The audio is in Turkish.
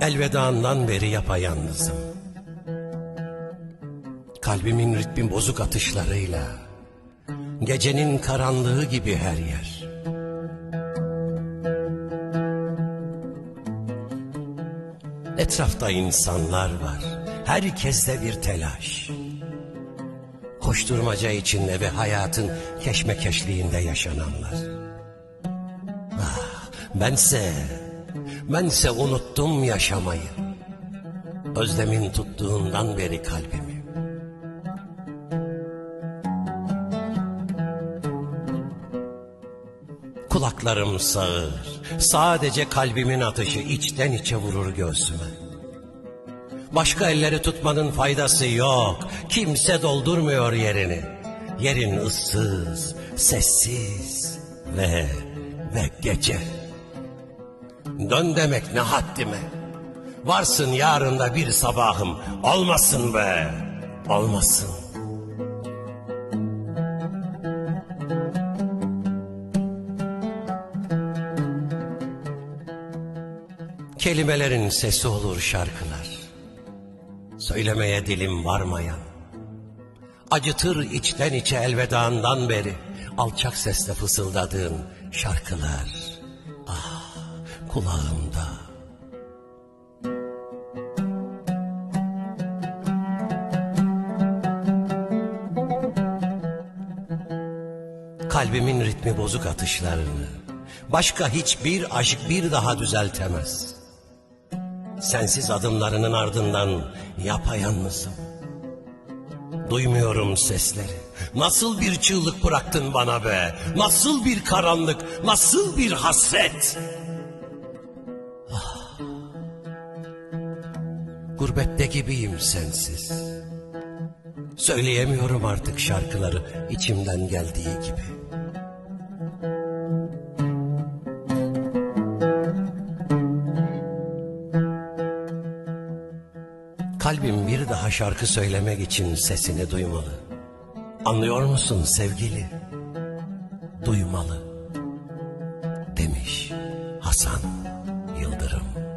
Elvedağından beri yapayalnızım. Kalbimin ritmi bozuk atışlarıyla, gecenin karanlığı gibi her yer. Etrafta insanlar var, herkeste bir telaş. Koşturmaca içinde ve hayatın keşmekeşliğinde yaşananlar. Ah, bense, bense unuttum yaşamayı. Özlemin tuttuğundan beri kalbimi. Kulaklarım sağır, sadece kalbimin atışı içten içe vurur göğsüme. Başka elleri tutmanın faydası yok. Kimse doldurmuyor yerini. Yerin ıssız, sessiz ve ve gece. Dön demek ne haddime. Varsın yarında bir sabahım. Olmasın be. Olmasın. Kelimelerin sesi olur şarkılar. Söylemeye dilim varmayan. Acıtır içten içe elvedağından beri alçak sesle fısıldadığın şarkılar. Ah kulağımda. Kalbimin ritmi bozuk atışlarını başka hiçbir aşk bir daha düzeltemez. Sensiz adımlarının ardından yapayalnızım. Duymuyorum sesleri. Nasıl bir çığlık bıraktın bana be? Nasıl bir karanlık, nasıl bir hasret? Gurbette gibiyim sensiz. Söyleyemiyorum artık şarkıları içimden geldiği gibi. Kalbim bir daha şarkı söylemek için sesini duymalı. Anlıyor musun sevgili? Duymalı. Demiş Hasan Yıldırım.